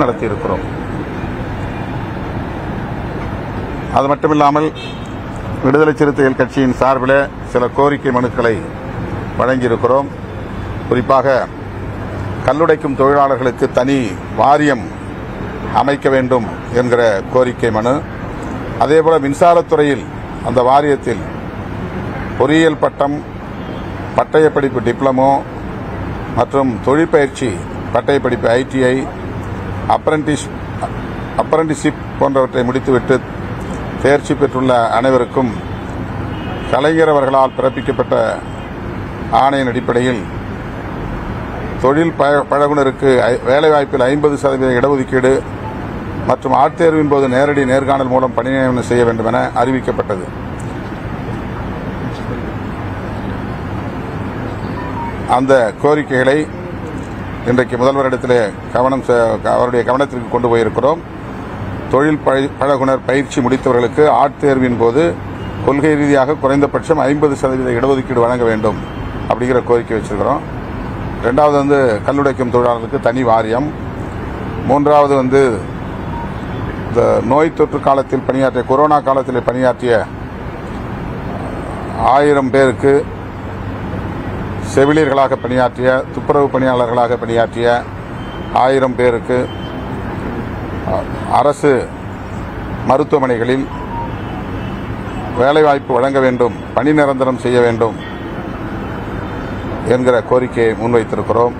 நடத்தியிருக்கிறோம். அது மட்டுமில்லாமல் விடுதலை சிறுத்தைகள் கட்சியின் சார்பில் சில கோரிக்கை மனுக்களை வழங்கியிருக்கிறோம். குறிப்பாக கல்லுடைக்கும் தொழிலாளர்களுக்கு தனி வாரியம் அமைக்க வேண்டும் என்கிற கோரிக்கை மனு. அதேபோல மின்சாரத்துறையில் அந்த வாரியத்தில் பொறியியல் பட்டம் பட்டயப்படிப்பு டிப்ளமோ மற்றும் தொழிற்பயிற்சி பட்டயப்படிப்பு ஐடிஐ அப்ரண்டிஸ் அப்ரண்டிஷிப் போன்றவற்றை முடித்துவிட்டு தேர்ச்சி பெற்றுள்ள அனைவருக்கும் கலைஞர் அவர்களால் பிறப்பிக்கப்பட்ட ஆணையின் அடிப்படையில் தொழில் ப- பழகுனருக்கு ஐ- வேலைவாய்ப்பில் ஐம்பது சதவீத இடஒதுக்கீடு மற்றும் ஆட்தேர்வின் போது நேரடி நேர்காணல் மூலம் பணி நியமனம் செய்ய வேண்டும் என அறிவிக்கப்பட்டது. அந்த கோரிக்கைகளை இன்றைக்கு முதல்வரிடத்திலே கவனம் செ- அவருடைய கவனத்திற்கு கொண்டு போயிருக்கிறோம். தொழில் பழ- பழகுனர் பயிற்சி முடித்தவர்களுக்கு ஆட்தேர்வின் போது கொள்கை ரீதியாக குறைந்தபட்சம் ஐம்பது சதவீத இடஒதுக்கீடு வழங்க வேண்டும் அப்படிங்கிற கோரிக்கை வச்சிருக்கிறோம். ரெண்டாவது வந்து கல்லுடைக்கும் தொழிலாளர்களுக்கு தனி வாரியம். மூன்றாவது வந்து இந்த நோய் தொற்று காலத்தில் பணியாற்றிய கொரோனா காலத்தில் பணியாற்றிய ஆயிரம் பேருக்கு செவிலியர்களாக பணியாற்றிய துப்புரவு பணியாளர்களாக பணியாற்றிய ஆயிரம் பேருக்கு அரசு மருத்துவமனைகளில் வேலைவாய்ப்பு வழங்க வேண்டும் பணி நிரந்தரம் செய்ய வேண்டும் என்கிற கோரிக்கையை முன்வைத்திருக்கிறோம்.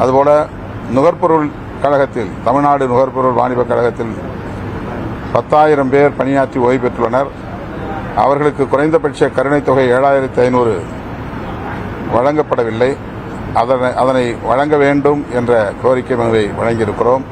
அதுபோல நுகர்பொருள் கழகத்தில் தமிழ்நாடு நுகர்பொருள் வாணிபக் கழகத்தில் பத்தாயிரம் பேர் பணியாற்றி ஓய்வு பெற்றுள்ளனர். அவர்களுக்கு குறைந்தபட்ச கருணைத் தொகை ஏழாயிரத்தி ஐநூறு வழங்கப்படவில்லை. அதனை அதனை வழங்க வேண்டும் என்ற கோரிக்கை மனுவை வழங்கியிருக்கிறோம்.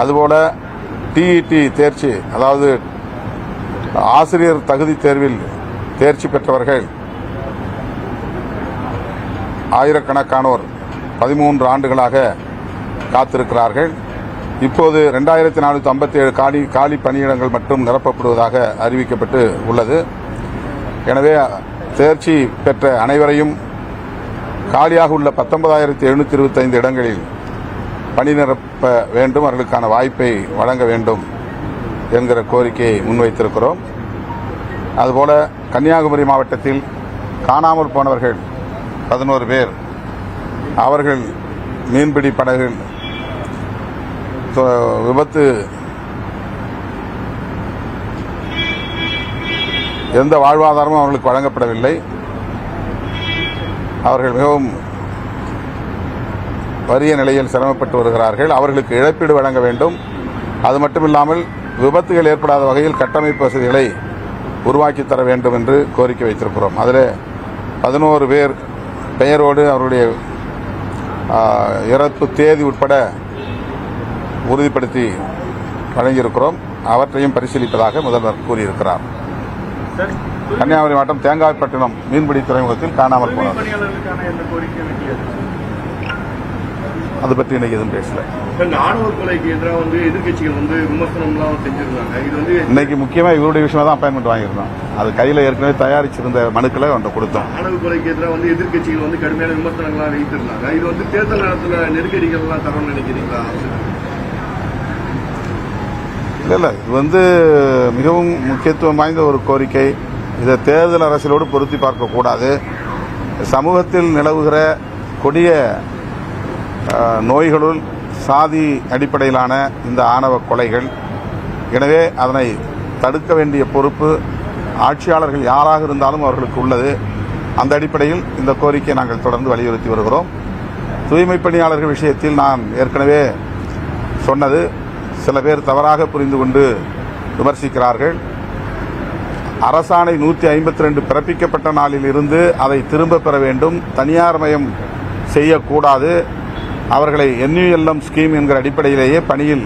அதுபோல டிஇடி தேர்ச்சி அதாவது ஆசிரியர் தகுதி தேர்வில் தேர்ச்சி பெற்றவர்கள் ஆயிரக்கணக்கானோர் பதிமூன்று ஆண்டுகளாக காத்திருக்கிறார்கள். இப்போது ரெண்டாயிரத்தி நானூற்றி ஐம்பத்தி ஏழு காலி காலி பணியிடங்கள் மட்டும் நிரப்பப்படுவதாக அறிவிக்கப்பட்டு உள்ளது. எனவே தேர்ச்சி பெற்ற அனைவரையும் காலியாக உள்ள பத்தொன்பதாயிரத்தி எழுநூற்றி இருபத்தைந்து இடங்களில் பணி நிரப்ப வேண்டும் அவர்களுக்கான வாய்ப்பை வழங்க வேண்டும் என்கிற கோரிக்கையை முன்வைத்திருக்கிறோம். அதுபோல கன்னியாகுமரி மாவட்டத்தில் காணாமல் போனவர்கள் பதினோரு பேர் அவர்கள் மீன்பிடி படகுகள் தொ- விபத்து எந்த வாழ்வாதாரமும் அவர்களுக்கு வழங்கப்படவில்லை. அவர்கள் மிகவும் வறிய நிலையில் சிரமப்பட்டு வருகிறார்கள். அவர்களுக்கு இழப்பீடு வழங்க வேண்டும். அது மட்டுமில்லாமல் விபத்துகள் ஏற்படாத வகையில் கட்டமைப்பு வசதிகளை உருவாக்கி தர வேண்டும் என்று கோரிக்கை வைத்திருக்கிறோம். அதில் பதினோரு பேர் பெயரோடு அவருடைய இறப்பு தேதி உட்பட உறுதிப்படுத்தி வழங்கியிருக்கிறோம். அவற்றையும் பரிசீலிப்பதாக முதல்வர் கூறியிருக்கிறார். சார். கன்னியாகுமரி மாவட்டம் தேங்காய்பட்டினம் மீன்பிடி துறைமுகத்தில் காணாமல் போனார் அது பற்றி இன்னைக்கு எதுவும் பேசல. ஆணவ கொலைக்கு எதிராக வந்து எதிர்க்கட்சிகள் வந்து விமர்சனம்லாம் செஞ்சிருந்தாங்க. இது வந்து இன்னைக்கு முக்கியமா இவருடைய விஷயமா தான் அப்பாயின்மெண்ட் வாங்கியிருந்தோம். அது கையில ஏற்கனவே தயாரிச்சிருந்த மனுக்களை அவன்கிட்ட கொடுத்தோம். ஆணவ கொலைக்கு எதிராக வந்து எதிர்க்கட்சிகள் வந்து கடுமையான விமர்சனங்கள்லாம் வைத்திருந்தாங்க. இது வந்து தேர்தல் நேரத்துல நெருக்கடிகள்லாம் தரணும்னு நினைக்கிறீங்களா? இல்லை இது வந்து மிகவும் முக்கியத்துவம் வாய்ந்த ஒரு கோரிக்கை. இதை தேர்தல் அரசியலோடு பொருத்தி பார்க்கக்கூடாது சமூகத்தில் நிலவுகிற கொடிய நோய்களுள் சாதி அடிப்படையிலான இந்த ஆணவ கொலைகள். எனவே அதனை தடுக்க வேண்டிய பொறுப்பு ஆட்சியாளர்கள் யாராக இருந்தாலும் அவர்களுக்கு உள்ளது. அந்த அடிப்படையில் இந்த கோரிக்கையை நாங்கள் தொடர்ந்து வலியுறுத்தி வருகிறோம். தூய்மை பணியாளர்கள் விஷயத்தில் நான் ஏற்கனவே சொன்னது சில பேர் தவறாக புரிந்து கொண்டு விமர்சிக்கிறார்கள். அரசாணை நூற்றி ஐம்பத்தி ரெண்டு பிறப்பிக்கப்பட்ட நாளில் இருந்து அதை திரும்ப பெற வேண்டும். தனியார் மயம் செய்யக்கூடாது. அவர்களை என்யூஎல்எம் ஸ்கீம் என்கிற அடிப்படையிலேயே பணியில்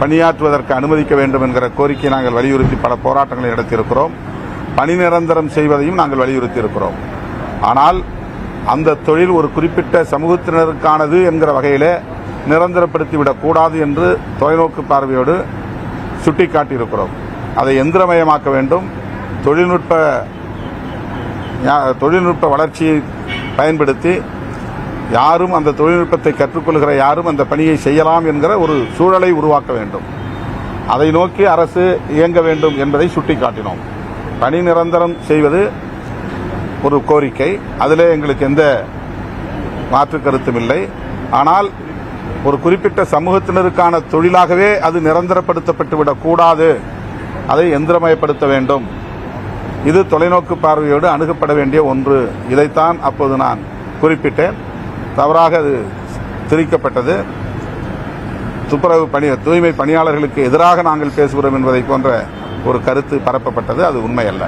பணியாற்றுவதற்கு அனுமதிக்க வேண்டும் என்கிற கோரிக்கையை நாங்கள் வலியுறுத்தி பல போராட்டங்களை நடத்தியிருக்கிறோம். பணி நிரந்தரம் செய்வதையும் நாங்கள் வலியுறுத்தி இருக்கிறோம் ஆனால் அந்த தொழில் ஒரு குறிப்பிட்ட சமூகத்தினருக்கானது என்கிற வகையில் நிரந்தரப்படுத்திவிடக்கூடாது என்று தொலைநோக்கு பார்வையோடு சுட்டிக்காட்டியிருக்கிறோம். அதை எந்திரமயமாக்க வேண்டும். தொழில்நுட்ப தொழில்நுட்ப வளர்ச்சியை பயன்படுத்தி யாரும் அந்த தொழில்நுட்பத்தை கற்றுக்கொள்கிற யாரும் அந்த பணியை செய்யலாம் என்கிற ஒரு சூழலை உருவாக்க வேண்டும். அதை நோக்கி அரசு இயங்க வேண்டும் என்பதை சுட்டிக்காட்டினோம். பணி நிரந்தரம் செய்வது ஒரு கோரிக்கை. அதிலே எங்களுக்கு எந்த மாற்று கருத்தும் இல்லை. ஆனால் ஒரு குறிப்பிட்ட சமூகத்தினருக்கான தொழிலாகவே அது நிரந்தரப்படுத்தப்பட்டு விடக்கூடாது அதை எந்திரமயப்படுத்த வேண்டும். இது தொலைநோக்கு பார்வையோடு அணுகப்பட வேண்டிய ஒன்று. இதைத்தான் அப்போது நான் குறிப்பிட்டேன். தவறாக அது திரிக்கப்பட்டது. துப்புரவு பணி தூய்மை பணியாளர்களுக்கு எதிராக நாங்கள் பேசுகிறோம் என்பதை போன்ற ஒரு கருத்து பரப்பப்பட்டது. அது உண்மையல்ல.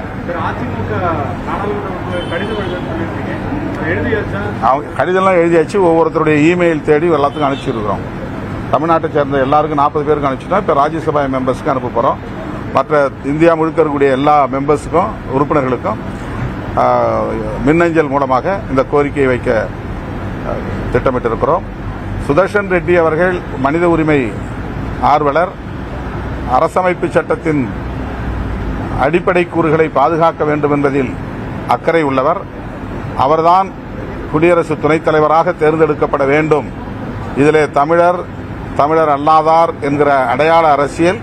அவங்க கடிதம்லாம் எழுதியாச்சு. ஒவ்வொருத்தருடைய இமெயில் தேடி எல்லாத்துக்கும் அனுப்பிச்சிருக்கிறோம். தமிழ்நாட்டை சேர்ந்த எல்லாருக்கும் நாற்பது பேருக்கு அனுப்பிச்சிட்டோம். இப்போ ராஜ்யசபா மெம்பர்ஸ்க்கு அனுப்ப போகிறோம் மற்ற இந்தியா முழுக்க இருக்கக்கூடிய எல்லா மெம்பர்ஸுக்கும் உறுப்பினர்களுக்கும் மின்னஞ்சல் மூலமாக இந்த கோரிக்கையை வைக்க திட்டமிட்டிருக்கிறோம். சுதர்ஷன் ரெட்டி அவர்கள் மனித உரிமை ஆர்வலர். அரசமைப்பு சட்டத்தின் அடிப்படை கூறுகளை பாதுகாக்க வேண்டும் என்பதில் அக்கறை உள்ளவர். அவர்தான் குடியரசு துணைத் தலைவராக தேர்ந்தெடுக்கப்பட வேண்டும். இதிலே தமிழர் தமிழர் அல்லாதார் என்கிற அடையாள அரசியல்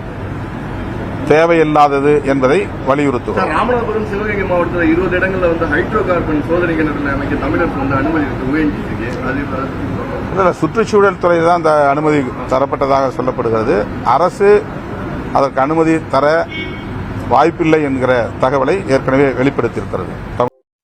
தேவையில்லாதது என்பதை வலியுறுத்துவோம். ராமநாதபுரம் சிவகங்கை மாவட்டத்தில் இருபது இடங்கள்ல வந்து ஹைட்ரோ கார்பன் சோதனை கிணறுல அமைக்க தமிழருக்கு வந்து அனுமதி இருக்கு சுற்றுச்சூழல் துறை தான் அந்த அனுமதி தரப்பட்டதாக சொல்லப்படுகிறது. அரசு அதற்கு அனுமதி தர வாய்ப்பில்லை என்கிற தகவலை ஏற்கனவே வெளிப்படுத்தியிருக்கிறது.